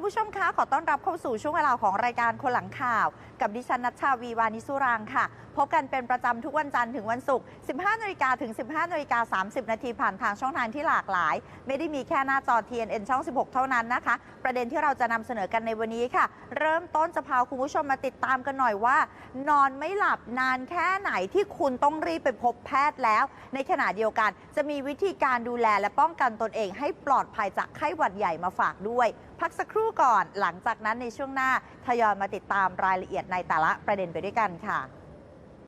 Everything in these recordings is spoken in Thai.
คุณผู้ชมคะขอต้อนรับ เข้าสู่ช่วงเวลาของรายการคนหลังข่าว กับดิฉันนัชชาวีวานิสุรางค่ะ พบกันเป็นประจำทุกวันจันทร์ถึงวันศุกร์ 15นาฬิกาถึง 15นาฬิกา30 นาทีผ่านทางช่องทางที่หลากหลาย ไม่ได้มีแค่หน้าจอ TNN ช่อง 16 เท่านั้นนะคะ ประเด็นที่เราจะนำเสนอกันในวันนี้ค่ะ เริ่มต้นจะพาคุณผู้ชมมาติดตามกันหน่อยว่า นอนไม่หลับนานแค่ไหนที่คุณต้องรีบไปพบแพทย์แล้ว ในขณะเดียวกัน จะมีวิธีการดูแลและป้องกันตนเองให้ปลอดภัยจากไข้หวัดใหญ่มาฝากด้วย พักสักครู่ก่อนหลังจากนั้นในช่วงหน้าทยอยมาติดตามรายละเอียดในแต่ละประเด็นไปด้วยกันค่ะ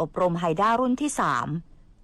อบรมไฮด้ารุ่นที่ 3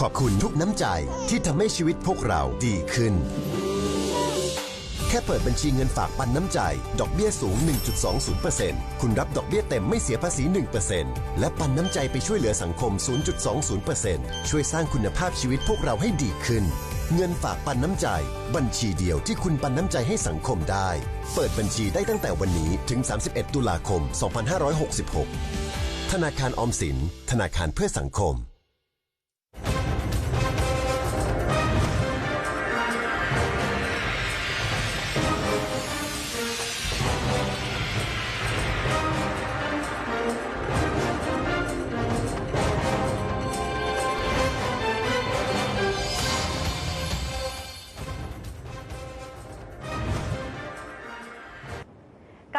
ขอบคุณทุกน้ำใจที่ทำให้ชีวิตพวกเราดีขึ้น แค่เปิดบัญชีเงินฝากปันน้ำใจ ดอกเบี้ยสูง 1.20%คุณรับดอกเบี้ยเต็มไม่เสียภาษี 1%และปันน้ำใจไปช่วยเหลือสังคม 0.20%ช่วยสร้างคุณภาพชีวิตพวกเราให้ดีขึ้น เงินฝากปันน้ำใจ บัญชีเดียวที่คุณปันน้ำใจให้สังคมได้ เปิดบัญชีได้ตั้งแต่วันนี้ถึง 31 ตุลาคม 2566 ธนาคารออมสิน ธนาคารเพื่อสังคม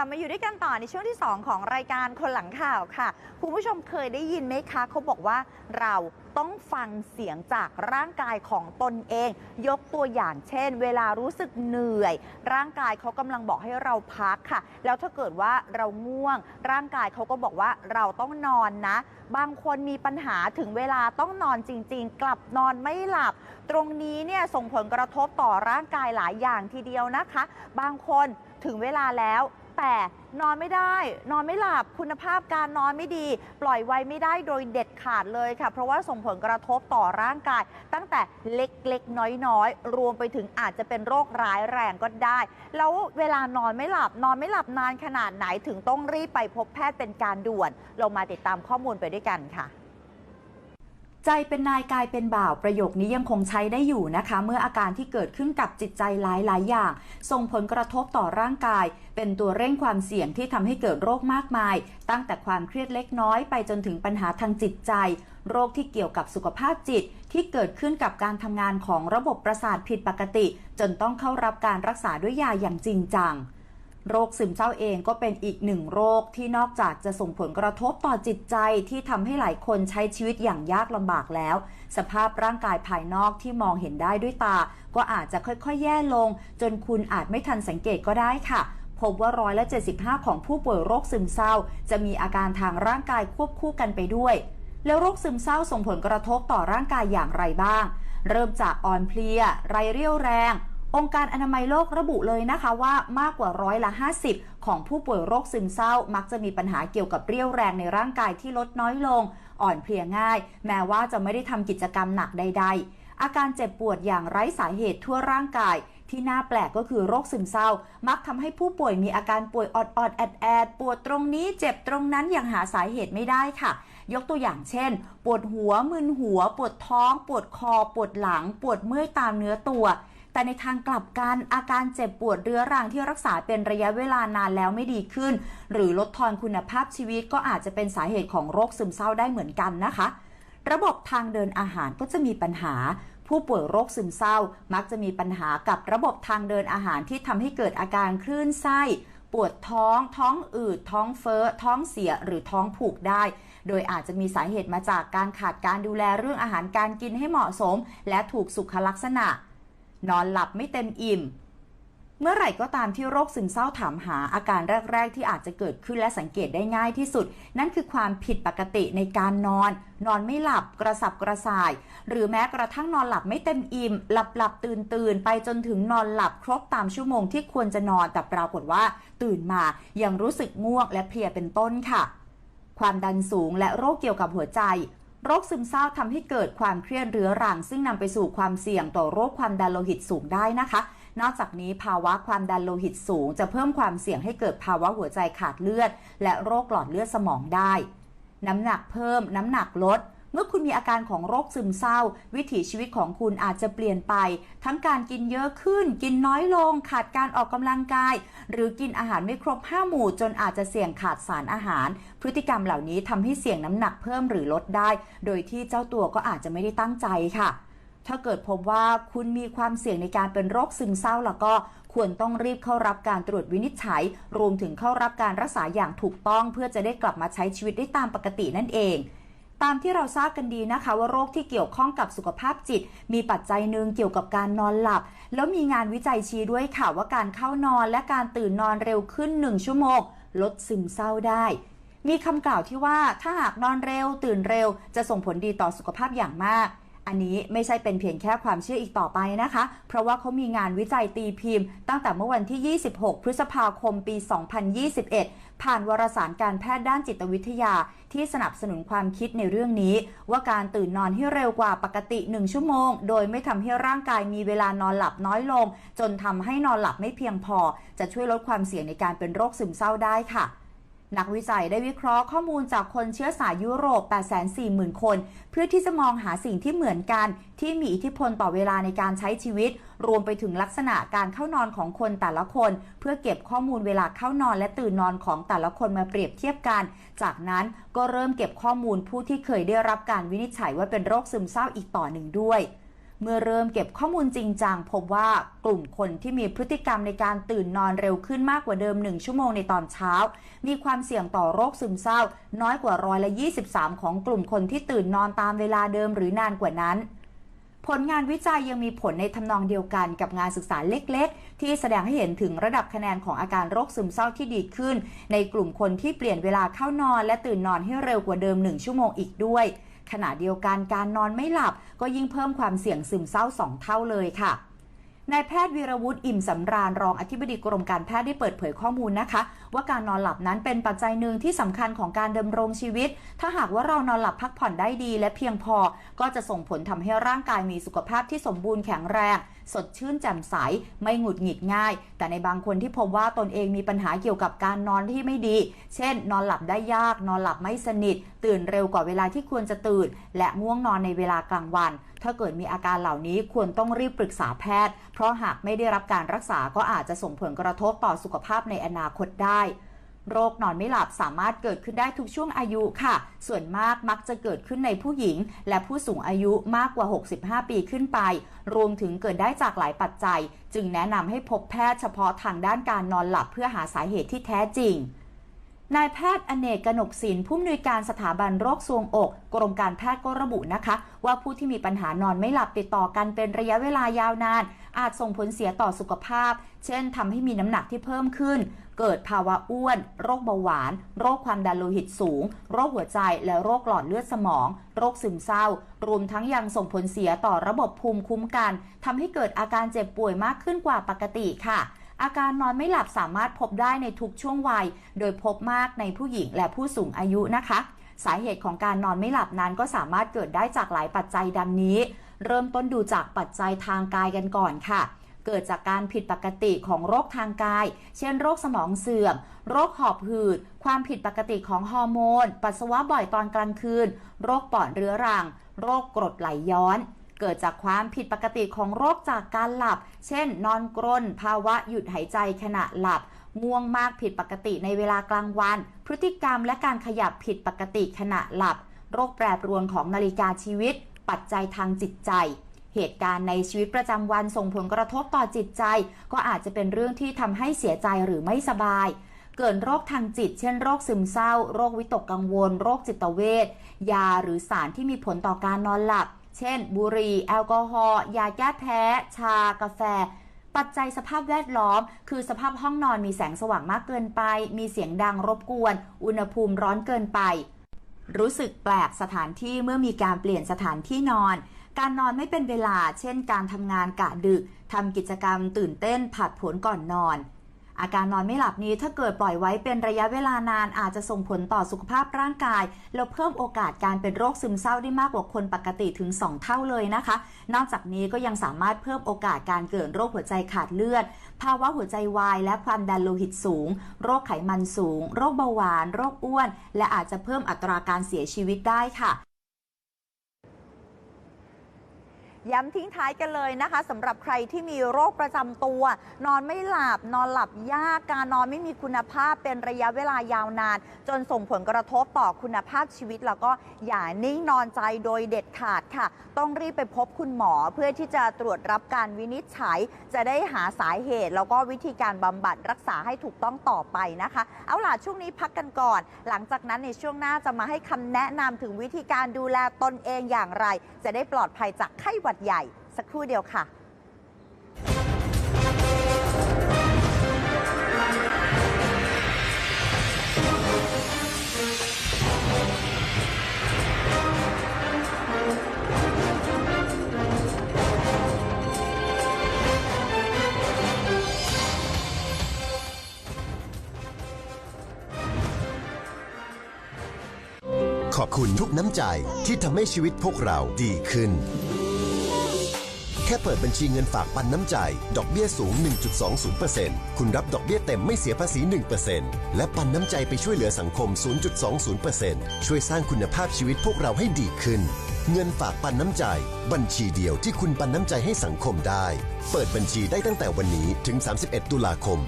ลับมาอยู่ด้วยกันต่อในช่วงที่ 2 ของรายการคนหลังข่าวค่ะ คุณผู้ชมเคยได้ยินไหมคะ เขาบอกว่าเราต้องฟังเสียงจากร่างกายของตนเอง ยกตัวอย่างเช่น เวลารู้สึกเหนื่อย ร่างกายเขากำลังบอกให้เราพักค่ะ แล้วถ้าเกิดว่าเราง่วง ร่างกายเขาก็บอกว่าเราต้องนอนนะ บางคนมีปัญหาถึงเวลาต้องนอนจริง ๆ กลับนอนไม่หลับ ตรงนี้เนี่ยส่งผลกระทบต่อร่างกายหลายอย่างทีเดียวนะคะ บางคนถึงเวลาแล้ว แต่นอนไม่ได้ นอนไม่หลับคุณภาพการนอนไม่ดี ปล่อยไว้ไม่ได้โดยเด็ดขาดเลยค่ะ เพราะว่าส่งผลกระทบต่อร่างกาย ตั้งแต่เล็กๆ น้อยๆ รวมไปถึงอาจจะเป็นโรคร้ายแรงก็ได้ แล้วเวลานอนไม่หลับนอนไม่หลับนานขนาดไหนถึงต้องรีบไปพบแพทย์เป็นการด่วนเรามาติดตามข้อมูลไปด้วยกันค่ะ ใจเป็นนายกายเป็นบ่าวประโยคนี้ยังคงใช้ได้อยู่นะคะ เมื่ออาการที่เกิดขึ้นกับจิตใจหลายๆอย่าง ส่งผลกระทบต่อร่างกาย เป็นตัวเร่งความเสี่ยงที่ทำให้เกิดโรคมากมาย ตั้งแต่ความเครียดเล็กน้อยไปจนถึงปัญหาทางจิตใจ โรคที่เกี่ยวกับสุขภาพจิต ที่เกิดขึ้นกับการทำงานของระบบประสาทผิดปกติ จนต้องเข้ารับการรักษาด้วยยาอย่างจริงจัง โรคซึมเศร้าเองก็เป็นอีกหนึ่งโรคที่นอกจากจะส่งผลกระทบต่อจิตใจที่ทำให้หลายคนใช้ชีวิตอย่างยากลำบากแล้ว สภาพร่างกายภายนอกที่มองเห็นได้ด้วยตา ก็อาจจะค่อยๆ แย่ลง จนคุณอาจไม่ทันสังเกตก็ได้ค่ะพบว่าร้อยละ75 ของผู้ป่วยโรคซึมเศร้า จะมีอาการทางร่างกายควบคู่กันไปด้วย แล้วโรคซึมเศร้าส่งผลกระทบต่อร่างกายอย่างไรบ้าง เริ่มจากอ่อนเพลีย ไรเรี่ยวแรง องค์การอนามัยโลกระบุเลยนะคะว่ามากกว่าร้อยละ 50 ของผู้ป่วยโรคซึมเศร้า มักจะมีปัญหาเกี่ยวกับเรี่ยวแรงในร่างกายที่ลดน้อยลง อ่อนเพลียง่าย แม้ว่าจะไม่ได้ทำกิจกรรมหนักใด ๆ อาการเจ็บปวดอย่างไร้สาเหตุทั่วร่างกายที่น่าแปลกก็คือโรคซึมเศร้า มักทำให้ผู้ป่วยมีอาการป่วยออดๆแอดแอดปวดตรงนี้เจ็บตรงนั้นอย่างหาสาเหตุไม่ได้ค่ะ ยกตัวอย่างเช่น ปวดหัวมึนหัว ปวดท้อง ปวดคอ ปวดหลัง ปวดเมื่อยตามเนื้อตัว แต่ในทางกลับกันอาการเจ็บปวดเรื้อรังที่รักษาเป็นระยะเวลานานแล้วไม่ดีขึ้น หรือลดทอนคุณภาพชีวิตก็อาจจะเป็นสาเหตุของโรคซึมเศร้าได้เหมือนกันนะคะ ระบบทางเดินอาหารก็จะมีปัญหาผู้ป่วยโรคซึมเศร้า มักจะมีปัญหากับระบบทางเดินอาหารที่ทำให้เกิดอาการคลื่นไส้ ปวดท้อง ท้องอืด ท้องเฟ้อ ท้องเสีย หรือท้องผูกได้ โดยอาจจะมีสาเหตุมาจากการขาดการดูแลเรื่องอาหารการกินให้เหมาะสม และถูกสุขลักษณะ นอนหลับไม่เต็มอิ่ม เมื่อไหร่ก็ตามที่โรคซึมเศร้าถามหาอาการแรก ๆ ที่อาจจะเกิดขึ้นและสังเกตได้ง่ายที่สุด นั่นคือความผิดปกติในการนอน นอนไม่หลับกระสับกระส่าย หรือแม้กระทั่งนอนหลับไม่เต็มอิ่ม หลับหลับตื่นตื่นไปจนถึงนอนหลับครบตามชั่วโมงที่ควรจะนอนแต่ปรากฏว่า ตื่นมายังรู้สึกง่วงและเพลียเป็นต้นค่ะความดันสูงและโรคเกี่ยวกับหัวใจ โรคซึมเศร้าทำให้เกิดความเครียดเรื้อรัง ซึ่งนำไปสู่ความเสี่ยงต่อโรคความดันโลหิตสูงได้นะคะ นอกจากนี้ภาวะความดันโลหิตสูง จะเพิ่มความเสี่ยงให้เกิดภาวะหัวใจขาดเลือด และโรคหลอดเลือดสมองได้ น้ำหนักเพิ่ม น้ำหนักลด เมื่อคุณมีอาการของโรคซึมเศร้า วิถีชีวิตของคุณอาจจะเปลี่ยนไป ทั้งการกินเยอะขึ้น กินน้อยลง ขาดการออกกำลังกาย หรือกินอาหารไม่ครบ5หมู่จนอาจจะเสี่ยงขาดสารอาหาร พฤติกรรมเหล่านี้ทำให้เสี่ยงน้ำหนักเพิ่มหรือลดได้ โดยที่เจ้าตัวก็อาจจะไม่ได้ตั้งใจค่ะถ้าเกิดพบว่าคุณมีความเสี่ยงในการเป็นโรคซึมเศร้าแล้วก็ควรต้องรีบเข้ารับการตรวจวินิจฉัย รวมถึงเข้ารับการรักษาอย่างถูกต้อง เพื่อจะได้กลับมาใช้ชีวิตได้ตามปกตินั่นเอง ตามที่เราทราบกันดีนะคะ ว่าโรคที่เกี่ยวข้องกับสุขภาพจิต มีปัจจัยหนึ่งเกี่ยวกับการนอนหลับ แล้วมีงานวิจัยชี้ด้วยค่ะว่าการเข้านอนและการตื่นนอนเร็วขึ้น 1 ชั่วโมง ลดซึมเศร้าได้มีคำกล่าวที่ว่าถ้าหากนอนเร็ว ตื่นเร็ว จะส่งผลดีต่อสุขภาพอย่างมาก อันนี้ไม่ใช่เป็นเพียงแค่ความเชื่ออีกต่อไปนะคะ เพราะว่าเขามีงานวิจัยตีพิมพ์ ตั้งแต่เมื่อวันที่ 26 พฤษภาคมปี 2021 ผ่านวารสารการแพทย์ด้านจิตวิทยา ที่สนับสนุนความคิดในเรื่องนี้ ว่าการตื่นนอนให้เร็วกว่าปกติ 1 ชั่วโมง โดยไม่ทำให้ร่างกายมีเวลานอนหลับน้อยลง จนทำให้นอนหลับไม่เพียงพอ จะช่วยลดความเสี่ยงในการเป็นโรคซึมเศร้าได้ค่ะ นักวิจัยได้วิเคราะห์ข้อมูลจากคนเชื้อสายยุโรป 840,000 คน เพื่อที่จะมองหาสิ่งที่เหมือนกันที่มีอิทธิพลต่อเวลาในการใช้ชีวิต รวมไปถึงลักษณะการเข้านอนของคนแต่ละคน เพื่อเก็บข้อมูลเวลาเข้านอนและตื่นนอนของแต่ละคนมาเปรียบเทียบกัน จากนั้นก็เริ่มเก็บข้อมูลผู้ที่เคยได้รับการวินิจฉัยว่าเป็นโรคซึมเศร้าอีกต่อหนึ่งด้วย เมื่อเริ่มเก็บข้อมูลจริงจังพบว่ากลุ่มคนที่มีพฤติกรรมในการตื่นนอนเร็วขึ้นมากกว่าเดิม 1 ชั่วโมงในตอนเช้า มีความเสี่ยงต่อโรคซึมเศร้า น้อยกว่าร้อยละ 23 ของกลุ่มคนที่ตื่นนอนตามเวลาเดิมหรือนานกว่านั้น ผลงานวิจัยยังมีผลในทำนองเดียวกันกับงานศึกษาเล็กๆ ที่แสดงให้เห็นถึงระดับคะแนนของอาการโรคซึมเศร้าที่ดีขึ้น ในกลุ่มคนที่เปลี่ยนเวลาเข้านอน และตื่นนอนให้เร็วกว่าเดิม 1 ชั่วโมงอีกด้วย ขณะเดียวกันการนอนไม่หลับก็ยิ่งเพิ่มความเสี่ยงซึมเศร้าสองเท่าเลยค่ะนายแพทย์วีรวุฒิอิ่มสำราญรองอธิบดีกรมการแพทย์ได้เปิดเผยข้อมูลนะคะ ว่าการนอนหลับนั้นเป็นปัจจัยหนึ่งที่สำคัญของการดำรงชีวิต ถ้าหากว่าเรานอนหลับพักผ่อนได้ดี และเพียงพอ ก็จะส่งผลทำให้ร่างกายมีสุขภาพที่สมบูรณ์แข็งแรง สดชื่นแจ่มใส ไม่หงุดหงิดง่าย แต่ในบางคนที่พบว่าตนเองมีปัญหาเกี่ยวกับการนอนที่ไม่ดี เช่น นอนหลับได้ยาก นอนหลับไม่สนิท ตื่นเร็วกว่าเวลาที่ควรจะตื่น และง่วงนอนในเวลากลางวัน ถ้าเกิดมีอาการเหล่านี้ควรต้องรีบปรึกษาแพทย์ เพราะหากไม่ได้รับการรักษาก็อาจจะส่งผลกระทบต่อสุขภาพในอนาคตได้โรคนอนไม่หลับสามารถเกิดขึ้นได้ทุกช่วงอายุค่ะ ส่วนมากมักจะเกิดขึ้นในผู้หญิง และผู้สูงอายุมากกว่า 65 ปีขึ้นไป รวมถึงเกิดได้จากหลายปัจจัย จึงแนะนำให้พบแพทย์เฉพาะทางด้านการนอนหลับเพื่อหาสาเหตุที่แท้จริงนายแพทย์อเนกกนกศิลป์ผู้อำนวยการสถาบันโรคทรวงอก กรมการแพทย์ก็ระบุนะคะ ว่าผู้ที่มีปัญหานอนไม่หลับติดต่อกันเป็นระยะเวลายาวนาน อาจส่งผลเสียต่อสุขภาพ เช่นทำให้มีน้ำหนักที่เพิ่มขึ้น เกิดภาวะอ้วน โรคเบาหวาน โรคความดันโลหิตสูง โรคหัวใจและโรคหลอดเลือดสมอง โรคซึมเศร้า รวมทั้งยังส่งผลเสียต่อระบบภูมิคุ้มกันทำให้เกิดอาการเจ็บป่วยมากขึ้นกว่าปกติค่ะอาการนอนไม่หลับสามารถพบได้ในทุกช่วงวัย โดยพบมากในผู้หญิงและผู้สูงอายุนะคะ สาเหตุของการนอนไม่หลับนั้นก็สามารถเกิดได้จากหลายปัจจัยดังนี้ เริ่มต้นดูจากปัจจัยทางกายกันก่อนค่ะ เกิดจากการผิดปกติของโรคทางกาย เช่นโรคสมองเสื่อม โรคหอบหืด ความผิดปกติของฮอร์โมน ปัสสาวะบ่อยตอนกลางคืน โรคปอดเรื้อรัง โรคกรดไหลย้อน เกิดจากความผิดปกติของโรคจากการหลับ เช่น นอนกรน ภาวะหยุดหายใจขณะหลับ ง่วงมากผิดปกติในเวลากลางวัน พฤติกรรมและการขยับผิดปกติขณะหลับ โรคแปรปรวนของนาฬิกาชีวิต ปัจจัยทางจิตใจ เหตุการณ์ในชีวิตประจำวันส่งผลกระทบต่อจิตใจ ก็อาจจะเป็นเรื่องที่ทำให้เสียใจหรือไม่สบาย เกิดโรคทางจิต เช่นโรคซึมเศร้า โรควิตกกังวล โรคจิตเวชยาหรือสารที่มีผลต่อการนอนหลับ เช่น บุหรี่ แอลกอฮอล์ยาแก้แพ้ ชา กาแฟปัจจัยสภาพแวดล้อม คือสภาพห้องนอนมีแสงสว่างมากเกินไป มีเสียงดังรบกวน อุณหภูมิร้อนเกินไป รู้สึกแปลกสถานที่เมื่อมีการเปลี่ยนสถานที่นอน การนอนไม่เป็นเวลา เช่น การทำงานกะดึกทำกิจกรรมตื่นเต้นผัดผลก่อนนอน อาการนอนไม่หลับนี้ถ้าเกิดปล่อยไว้เป็นระยะเวลานานอาจจะส่งผลต่อสุขภาพร่างกาย แล้วเพิ่มโอกาสการเป็นโรคซึมเศร้าได้มากกว่าคนปกติถึง 2 เท่าเลยนะคะ นอกจากนี้ก็ยังสามารถเพิ่มโอกาสการเกิดโรคหัวใจขาดเลือด ภาวะหัวใจวายและความดันโลหิตสูง โรคไขมันสูง โรคเบาหวาน โรคอ้วน และอาจจะเพิ่มอัตราการเสียชีวิตได้ค่ะ ย้ำทิ้งท้ายกันเลยนะคะสำหรับใครที่มีโรคประจำตัว นอนไม่หลับ นอนหลับยาก การนอนไม่มีคุณภาพเป็นระยะเวลายาวนาน จนส่งผลกระทบต่อคุณภาพชีวิต แล้วก็อย่านิ่งนอนใจโดยเด็ดขาดค่ะ ต้องรีบไปพบคุณหมอเพื่อที่จะตรวจรับการวินิจฉัย จะได้หาสาเหตุ แล้วก็วิธีการบำบัดรักษาให้ถูกต้องต่อไปนะคะ เอาล่ะช่วงนี้พักกันก่อน หลังจากนั้นในช่วงหน้าจะมาให้คำแนะนำถึงวิธีการดูแลตนเองอย่างไร จะได้ปลอดภัยจากไข้หวัดใหญ่สักครู่เดียวค่ะขอบคุณทุกน้ำใจที่ทำให้ชีวิตพวกเราดีขึ้น แค่เปิดบัญชีเงินฝากปันน้ำใจ ดอกเบี้ยสูง 1.20%คุณรับดอกเบี้ยเต็มไม่เสียภาษี 1%และปันน้ำใจไปช่วยเหลือสังคม 0.20%ช่วยสร้างคุณภาพชีวิตพวกเราให้ดีขึ้น เงินฝากปันน้ำใจ บัญชีเดียวที่คุณปันน้ำใจให้สังคมได้ เปิดบัญชีได้ตั้งแต่วันนี้ถึง 31 ตุลาคม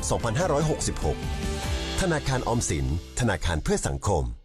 2566 ธนาคารออมสิน ธนาคารเพื่อสังคม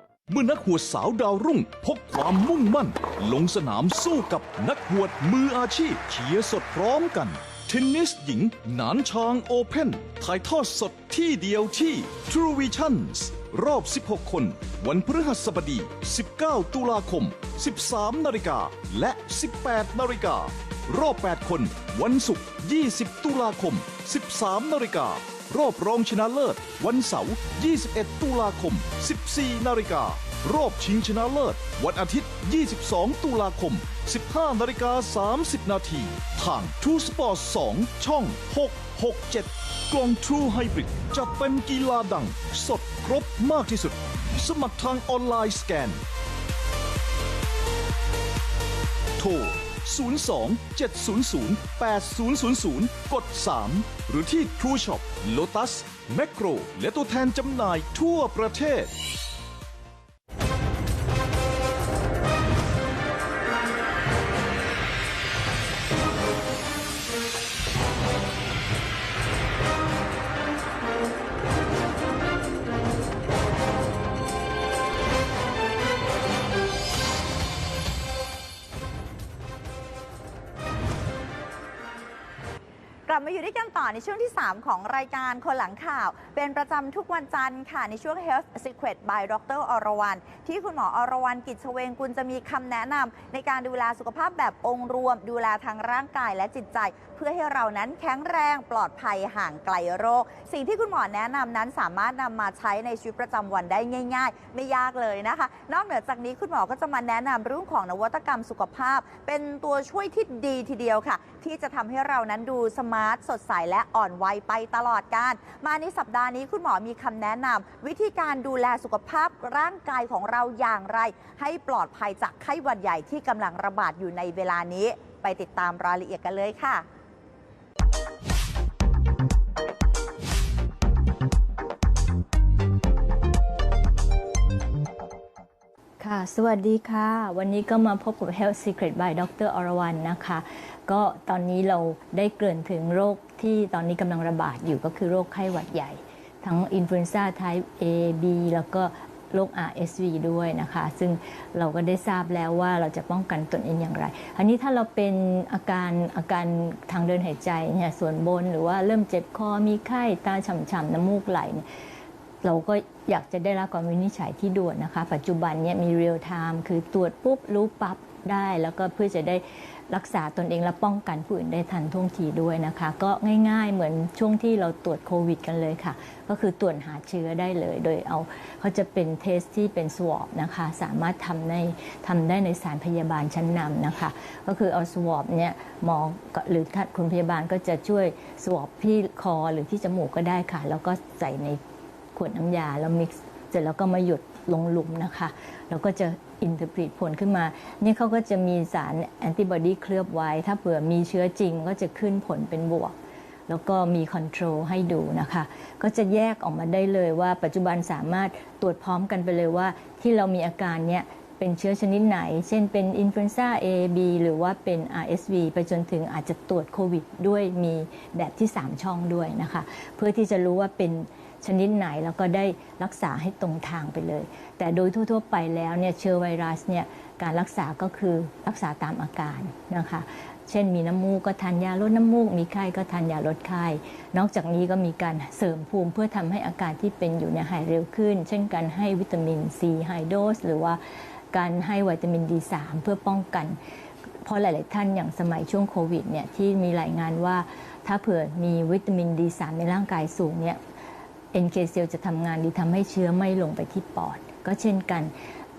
เมื่อนักหวดสาวดาวรุ่ง พกความมุ่งมั่น ลงสนามสู้กับนักหวดมืออาชีพเชียร์สดพร้อมกัน เทนนิสหญิง หนานชางโอเพนถ่ายทอดสดที่เดียวที่ True Visions รอบ 16 คน วันพฤหัสบดี 19 ตุลาคม 13 นาฬิกา และ 18 นาฬิการอบ 8 คน วันศุกร์ 20 ตุลาคม 13 นาฬิกา รอบรองชนะเลิศ วันเสาร์ 21 ตุลาคม 14 นาฬิกา รอบชิงชนะเลิศ วันอาทิตย์ 22 ตุลาคม 15 นาฬิกา 30 นาทีทาง True Sport 2 ช่อง 667 กล่อง True Hybrid จัดเต็มกีฬาดัง สดครบมากที่สุด สมัครทางออนไลน์สแกน โทร 02 700 8000 กด 3 หรือที่ True Shop Lotus Macro และตัวแทนจำหน่ายทั่วประเทศ บมาอยู่ด้วยกันต่อในช่วงที่ 3 ของรายการคนหลังข่าว เป็นประจำทุกวันจันทร์ค่ะ ในช่วง Health Secret by ดรอรวรรณที่คุณหมออรวรรณกิจเชเวงกุลจะมีคำแนะนำในการดูแลสุขภาพแบบองค์รวม ดูแลทางร่างกายและจิตใจ เพื่อให้เรานั้นแข็งแรงปลอดภัยห่างไกลโรค สิ่งที่คุณหมอแนะนำนั้นสามารถนำมาใช้ในชีวิตประจำวันได้ง่าย ๆ ไม่ยากเลยนะคะ นอกเหนือจากนี้คุณหมอก็จะมาแนะนำเรื่องของนวัตกรรมสุขภาพ เป็นตัวช่วยที่ดีทีเดียวค่ะ ที่จะทำให้เรานั้นดูสมาร์ทสดใสและอ่อนวัยไปตลอดการ มาในสัปดาห์นี้คุณหมอมีคำแนะนำวิธีการดูแลสุขภาพร่างกายของเราอย่างไร ให้ปลอดภัยจากไข้หวัดใหญ่ที่กำลังระบาดอยู่ในเวลานี้ ไปติดตามรายละเอียดกันเลยค่ะค่ะ สวัสดีค่ะ วันนี้ก็มาพบกับ Health Secret by ดรอรวรรณนะคะ ก็ตอนนี้เราได้เกริ่นถึงโรคที่ตอนนี้กำลังระบาดอยู่ก็คือโรคไข้หวัดใหญ่ ทั้งอินฟลูเอนซ่า type A B แล้วก็โรค RSV ด้วยนะคะ ซึ่งเราก็ได้ทราบแล้วว่าเราจะป้องกันตนเองอย่างไร อันนี้ถ้าเราเป็นอาการอาการทางเดินหายใจเนี่ยส่วนบนหรือว่าเริ่มเจ็บคอมีไข้ตาฉ่ำๆน้ำมูกไหลเนี่ยเราก็อยากจะได้รับการวินิจฉัยที่ด่วนนะคะ ปัจจุบันเนี่ยมีเรียลไทม์คือตรวจปุ๊บรู้ปั๊บได้ แล้วก็เพื่อจะได้ รักษาตนเองและป้องกันผู้อื่นได้ทันท่วงทีด้วยนะคะ ก็ง่ายๆเหมือนช่วงที่เราตรวจโควิด กันเลยค่ะ ก็คือตรวจหาเชื้อได้เลย โดยเอาเขาจะเป็นเทสที่เป็นสวอปนะคะ สามารถทำในทำได้ในสถารพยาบาลชั้นนำนะคะ ก็คือเอาสวอปเนี่ยหมอหรือท่านคุณพยาบาลก็จะช่วยสวอปที่คอหรือที่จมูกก็ได้ค่ะ แล้วก็ใส่ในขวดน้ำยาแล้วมิกซ์เสร็จแล้วก็มาหยดลงหลุมนะคะ แล้วก็จะ อินเทอร์พรีตผลขึ้นมา เนี่ยเขาก็จะมีสารแอนติบอดีเคลือบไว้ ถ้าเผื่อมีเชื้อจริงก็จะขึ้นผลเป็นบวก แล้วก็มีคอนโทรลให้ดูนะคะ ก็จะแยกออกมาได้เลยว่าปัจจุบันสามารถตรวจพร้อมกันไปเลยว่า ที่เรามีอาการเนี้ยเป็นเชื้อชนิดไหน เช่นเป็นอินฟลูเอนซ่า A B หรือว่าเป็น RSV ไปจนถึงอาจจะตรวจโควิดด้วยมีแบบที่ 3 ช่องด้วยนะคะ เพื่อที่จะรู้ว่าเป็น ชนิดไหนแล้วก็ได้รักษาให้ตรงทางไปเลย แต่โดยทั่วๆไปแล้วเนี่ยเชื้อไวรัสเนี่ยการรักษาก็คือรักษาตามอาการนะคะ เช่นมีน้ำมูกก็ทานยาลดน้ำมูก มีไข้ก็ทานยาลดไข้ นอกจากนี้ก็มีการเสริมภูมิเพื่อทำให้อาการที่เป็นอยู่เนี่ยหายเร็วขึ้น เช่นการให้วิตามินซีไฮโดสหรือว่าการให้วิตามิน D3 เพื่อป้องกัน เพราะหลาย ๆ ท่านอย่างสมัยช่วงโควิดเนี่ยที่มีรายงานว่าถ้าเผื่อมีวิตามิน D3 ในร่างกายสูงเนี่ย NK เซลจะทำงานดีทำให้เชื้อไม่ลงไปที่ปอด ก็เช่นกัน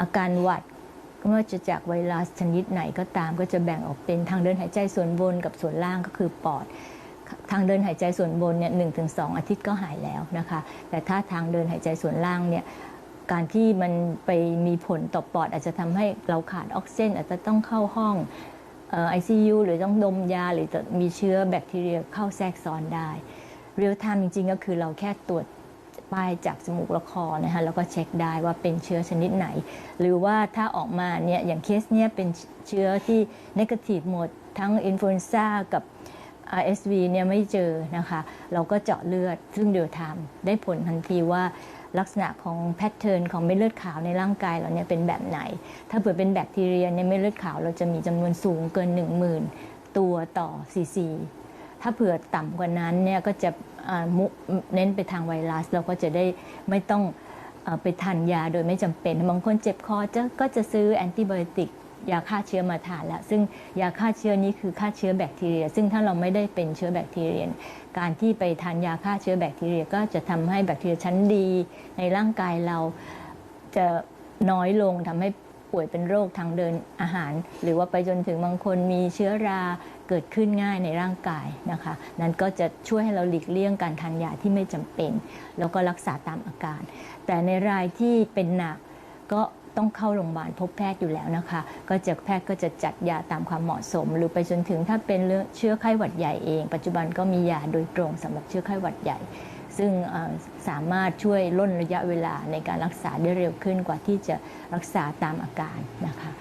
อาการหวัดไม่ว่าจะจากไวรัสชนิดไหนก็ตามก็จะแบ่งออกเป็นทางเดินหายใจส่วนบนกับส่วนล่างก็คือปอด ทางเดินหายใจส่วนบนเนี่ยหนึ่งถึงสองอาทิตย์ก็หายแล้วนะคะ แต่ถ้าทางเดินหายใจส่วนล่างเนี่ยการที่มันไปมีผลต่อปอดอาจจะทำให้เราขาดออกซิเจนอาจจะต้องเข้าห้องไอซียูหรือต้องดมยาหรือจะมีเชื้อแบคทีเรียเข้าแทรกซ้อนได้ เรียลไทม์จริงๆ ก็คือเราแค่ตรวจ ป้ายจากจมูกและคอนะคะแล้วก็เช็คได้ว่าเป็นเชื้อชนิดไหน หรือว่าถ้าออกมาเนี่ยอย่างเคสเนี้ยเป็นเชื้อที่นกาทีฟหมดทั้งอินฟลูเอนซ่ากับ RSV เนี่ยไม่เจอนะคะ เราก็เจาะเลือดซึ่งเดียวทำได้ผลทันทีว่าลักษณะของแพทเทิร์นของเม็ดเลือดขาวในร่างกายเราเนี่ยเป็นแบบไหน ถ้าเผื่อเป็นแบคทีเรียเนี่ยเม็ดเลือดขาวเราจะมีจำนวนสูงเกิน 10,000 ตัวต่อซีซีถ้าเผื่อต่ำกว่านั้นเนี่ยก็จะ มุเน้นไปทางไวรัส เราก็จะได้ไม่ต้องอไปทานยาโดยไม่จำเป็นบางคนเจ็บคอจะก็จะซื้อแอนติไบโอติกยาฆ่าเชื้อมาทานล้วซึ่งยาฆ่าเชื้อนี้คือฆ่าเชื้อแบคทีเรีย ซึ่งถ้าเราไม่ได้เป็นเชื้อแบคทีเรีย การที่ไปทานยาฆ่าเชื้อแบคทีเรีย ก็จะทำให้แบคทีเรียชั้นดี ในร่างกายเราจะน้อยลงทำให้ป่วยเป็นโรคทางเดินอาหาร หรือว่าไปจนถึงบางคนมีเชื้อรา เกิดขึ้นง่ายในร่างกายนะคะ นั้นก็จะช่วยให้เราหลีกเลี่ยงการทานยาที่ไม่จำเป็น แล้วก็รักษาตามอาการ แต่ในรายที่เป็นหนักก็ต้องเข้าโรงพยาบาลพบแพทย์อยู่แล้วนะคะ ก็จะแพทย์ก็จะจัดยาตามความเหมาะสม หรือไปจนถึงถ้าเป็นเชื้อไข้หวัดใหญ่เอง ปัจจุบันก็มียาโดยตรงสำหรับเชื้อไข้หวัดใหญ่ ซึ่งสามารถช่วยล่นระยะเวลาในการรักษาได้เร็วขึ้นกว่าที่จะรักษาตามอาการนะคะ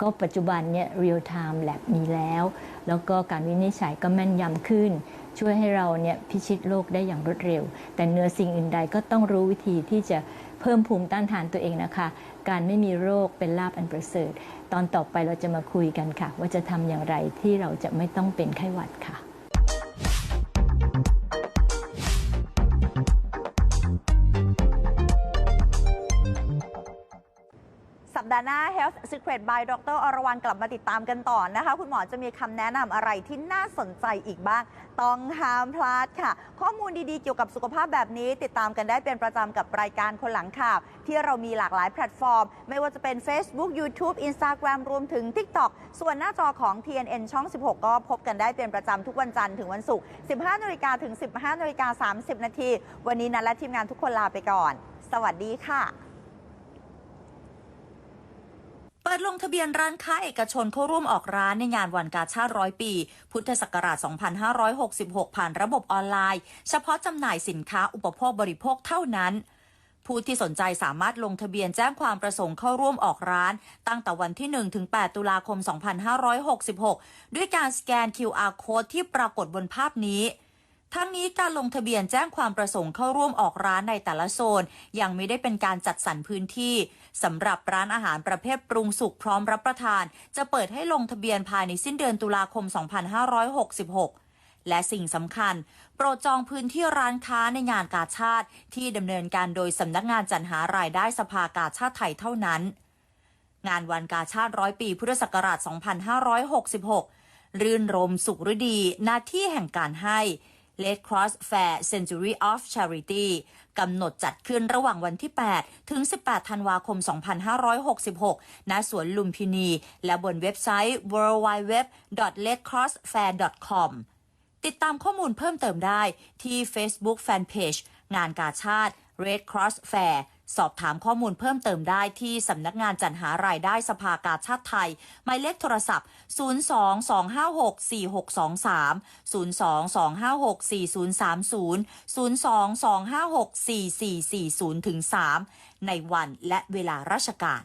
ก็ปัจจุบันเนี่ย real time lab มีแล้ว แล้วก็การวินิจฉัยก็แม่นยำขึ้น ช่วยให้เราเนี่ยพิชิตโรคได้อย่างรวดเร็ว แต่เนื้อสิ่งอื่นใดก็ต้องรู้วิธีที่จะเพิ่มภูมิต้านทานตัวเองนะคะ การไม่มีโรคเป็นลาบอันประเสริฐ ตอนต่อไปเราจะมาคุยกันค่ะ ว่าจะทำอย่างไรที่เราจะไม่ต้องเป็นไข้หวัดค่ะ ปดาห์หน้า Health Secret by ดรอรวรรณกลับมาติดตามกันต่อนะคะ คุณหมอจะมีคำแนะนำอะไรที่น่าสนใจอีกบ้าง ต้องห้ามพลาดค่ะ ข้อมูลดีๆ เกี่ยวกับสุขภาพแบบนี้ ติดตามกันได้เป็นประจำกับรายการคนหลังข่าว ที่เรามีหลากหลายแพลตฟอร์ม ไม่ว่าจะเป็น Facebook YouTube Instagram รวมถึง TikTok ส่วนหน้าจอของ TNN ช่อง 16 ก็พบกันได้เป็นประจำทุกวันจันทร์ถึงวันศุกร์ 15นาฬิกาถึง 15นาฬิกา30 นาที วันนี้นันและทีมงานทุกคนลาไปก่อน สวัสดีค่ะ เปิดลงทะเบียนร้านค้าเอกชนเข้าร่วมออกร้านในงานวันกาชาติร้อยปี พุทธศักราช 2566 ผ่านระบบออนไลน์ เฉพาะจำหน่ายสินค้าอุปโภคบริโภคเท่านั้นผู้ที่สนใจสามารถลงทะเบียนแจ้งความประสงค์เข้าร่วมออกร้าน ตั้งแต่วันที่ 1 ถึง 8 ตุลาคม 2566 ด้วยการสแกน QR code ที่ปรากฏบนภาพนี้ ทั้งนี้การลงทะเบียนแจ้งความประสงค์เข้าร่วมออกร้านในแต่ละโซน ยังไม่ได้เป็นการจัดสรรพื้นที่สำหรับร้านอาหารประเภทปรุงสุกพร้อมรับประทาน จะเปิดให้ลงทะเบียนภายในสิ้นเดือนตุลาคม 2566และสิ่งสำคัญ โปรดจองพื้นที่ร้านค้าในงานกาชาติ ที่ดำเนินการโดยสำนักงานจัดหารายได้สภากาชาติไทยเท่านั้น งานวันกาชาติร้อยปีพุทธศักราช 2566 รื่นรมสุขฤดีหน้าที่แห่งการให้ Red Cross Fair Century of Charity กำหนดจัดขึ้นระหว่างวันที่ 8 ถึง 18 ธันวาคม 2566 ณ สวนลุมพินี และบนเว็บไซต์ www.redcrossfair.com ติดตามข้อมูลเพิ่มเติมได้ที่ Facebook Fanpage งานกาชาติ Red Cross Fair สอบถามข้อมูลเพิ่มเติมได้ที่สำนักงานจัดหารายได้สภากาชาติไทย หมายเลขโทรศัพท์ 022564623 022564030 022564440-3ในวันและเวลาราชการ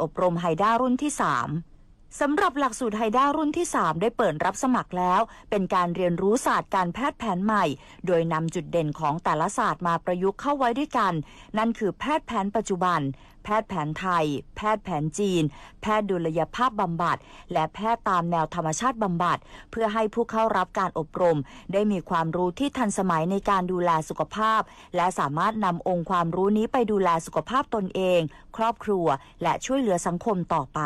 อบรมไฮด้ารุ่นที่ 3 สำหรับหลักสูตรไฮด้ารุ่นที่ 3 ได้เปิดรับสมัครแล้ว เป็นการเรียนรู้ศาสตร์การแพทย์แผนใหม่ โดยนำจุดเด่นของแต่ละศาสตร์มาประยุกต์เข้าไว้ด้วยกัน นั่นคือแพทย์แผนปัจจุบัน แพทย์แผนไทย แพทย์แผนจีน แพทย์ดุลยภาพบำบัด และแพทย์ตามแนวธรรมชาติบำบัด เพื่อให้ผู้เข้ารับการอบรม ได้มีความรู้ที่ทันสมัยในการดูแลสุขภาพ และสามารถนำองค์ความรู้นี้ไปดูแลสุขภาพตนเอง ครอบครัว และช่วยเหลือสังคมต่อไป